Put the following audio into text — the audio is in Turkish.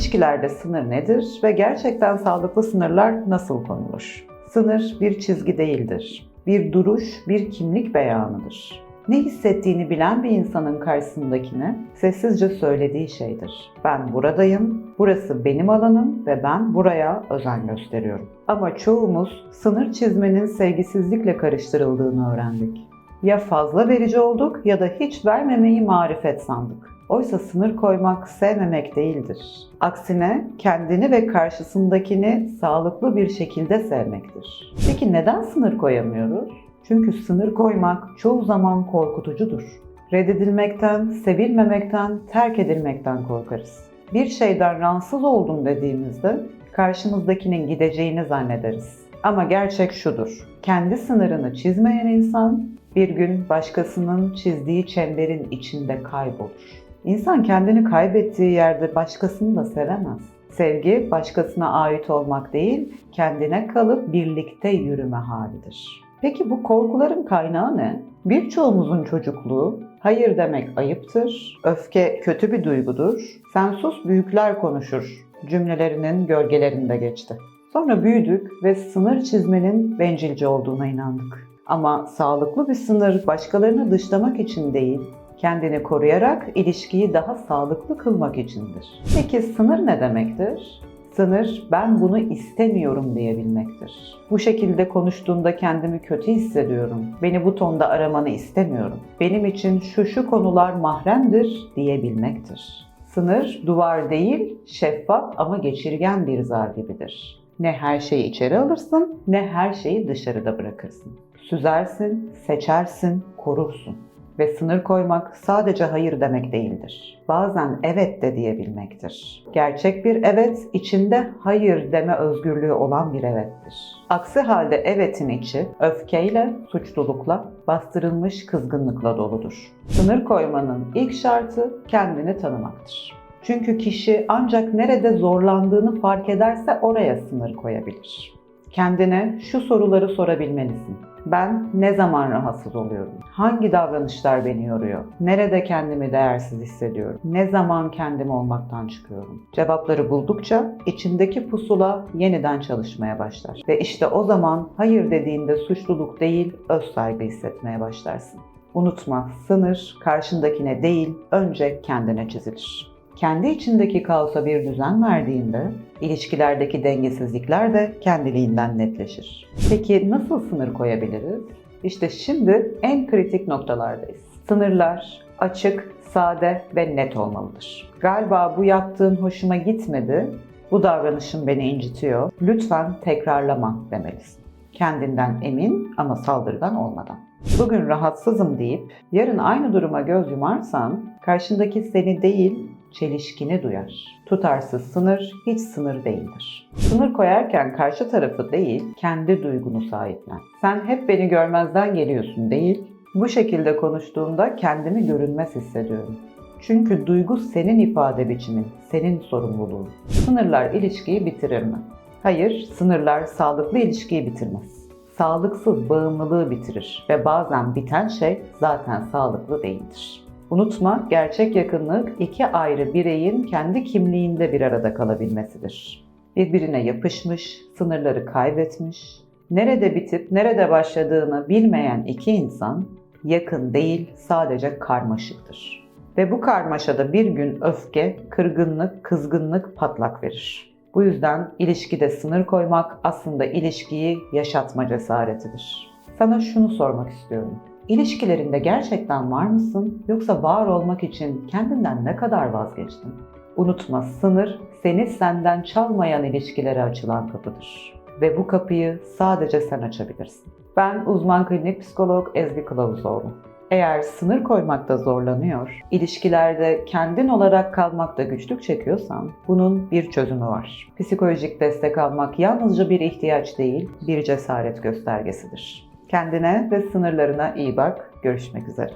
İlişkilerde sınır nedir ve gerçekten sağlıklı sınırlar nasıl konulur? Sınır bir çizgi değildir. Bir duruş, bir kimlik beyanıdır. Ne hissettiğini bilen bir insanın karşısındakine sessizce söylediği şeydir. Ben buradayım, burası benim alanım ve ben buraya özen gösteriyorum. Ama çoğumuz sınır çizmenin sevgisizlikle karıştırıldığını öğrendik. Ya fazla verici olduk ya da hiç vermemeyi marifet sandık. Oysa sınır koymak sevmemek değildir. Aksine kendini ve karşısındakini sağlıklı bir şekilde sevmektir. Peki neden sınır koyamıyoruz? Çünkü sınır koymak çoğu zaman korkutucudur. Reddedilmekten, sevilmemekten, terk edilmekten korkarız. Bir şeyden rahatsız oldum dediğimizde karşımızdakinin gideceğini zannederiz. Ama gerçek şudur. Kendi sınırını çizmeyen insan bir gün başkasının çizdiği çemberin içinde kaybolur. İnsan kendini kaybettiği yerde başkasını da sevemez. Sevgi başkasına ait olmak değil, kendine kalıp birlikte yürüme halidir. Peki bu korkuların kaynağı ne? Birçoğumuzun çocukluğu hayır demek ayıptır, öfke kötü bir duygudur, sen sus büyükler konuşur cümlelerinin gölgelerinde geçti. Sonra büyüdük ve sınır çizmenin bencilce olduğuna inandık. Ama sağlıklı bir sınır başkalarını dışlamak için değil, kendini koruyarak ilişkiyi daha sağlıklı kılmak içindir. Peki sınır ne demektir? Sınır ben bunu istemiyorum diyebilmektir. Bu şekilde konuştuğunda kendimi kötü hissediyorum. Beni bu tonda aramanı istemiyorum. Benim için şu şu konular mahremdir diyebilmektir. Sınır duvar değil, şeffaf ama geçirgen bir zar gibidir. Ne her şeyi içeri alırsın ne her şeyi dışarıda bırakırsın. Süzersin, seçersin, korursun. Ve sınır koymak sadece hayır demek değildir. Bazen evet de diyebilmektir. Gerçek bir evet içinde hayır deme özgürlüğü olan bir evettir. Aksi halde evetin içi öfkeyle, suçlulukla, bastırılmış kızgınlıkla doludur. Sınır koymanın ilk şartı kendini tanımaktır. Çünkü kişi ancak nerede zorlandığını fark ederse oraya sınır koyabilir. Kendine şu soruları sorabilmelisin. Ben ne zaman rahatsız oluyorum? Hangi davranışlar beni yoruyor? Nerede kendimi değersiz hissediyorum? Ne zaman kendim olmaktan çıkıyorum? Cevapları buldukça içindeki pusula yeniden çalışmaya başlar. Ve işte o zaman hayır dediğinde suçluluk değil, öz saygı hissetmeye başlarsın. Unutma, sınır karşındakine değil, önce kendine çizilir. Kendi içindeki kaosa bir düzen verdiğinde ilişkilerdeki dengesizlikler de kendiliğinden netleşir. Peki nasıl sınır koyabiliriz? İşte şimdi en kritik noktalardayız. Sınırlar açık, sade ve net olmalıdır. Galiba bu yaptığın hoşuma gitmedi, bu davranışın beni incitiyor. Lütfen tekrarlama demelisin. Kendinden emin ama saldırgan olmadan. Bugün rahatsızım deyip yarın aynı duruma göz yumarsan karşındaki seni değil çelişkini duyar. Tutarsız sınır hiç sınır değildir. Sınır koyarken karşı tarafı değil, kendi duygunu sahiplen. Sen hep beni görmezden geliyorsun değil, bu şekilde konuştuğumda kendimi görünmez hissediyorum. Çünkü duygu senin ifade biçimin, senin sorumluluğun. Sınırlar ilişkiyi bitirir mi? Hayır, sınırlar sağlıklı ilişkiyi bitirmez. Sağlıksız bağımlılığı bitirir ve bazen biten şey zaten sağlıklı değildir. Unutma, gerçek yakınlık iki ayrı bireyin kendi kimliğinde bir arada kalabilmesidir. Birbirine yapışmış, sınırları kaybetmiş, nerede bitip nerede başladığını bilmeyen iki insan yakın değil, sadece karmaşıktır. Ve bu karmaşada bir gün öfke, kırgınlık, kızgınlık patlak verir. Bu yüzden ilişkide sınır koymak aslında ilişkiyi yaşatma cesaretidir. Sana şunu sormak istiyorum. İlişkilerinde gerçekten var mısın yoksa var olmak için kendinden ne kadar vazgeçtin? Unutma sınır seni senden çalmayan ilişkilere açılan kapıdır. Ve bu kapıyı sadece sen açabilirsin. Ben uzman klinik psikolog Ezgi Kılavuzoğlu. Eğer sınır koymakta zorlanıyor, ilişkilerde kendin olarak kalmakta güçlük çekiyorsan bunun bir çözümü var. Psikolojik destek almak yalnızca bir ihtiyaç değil, bir cesaret göstergesidir. Kendine ve sınırlarına iyi bak. Görüşmek üzere.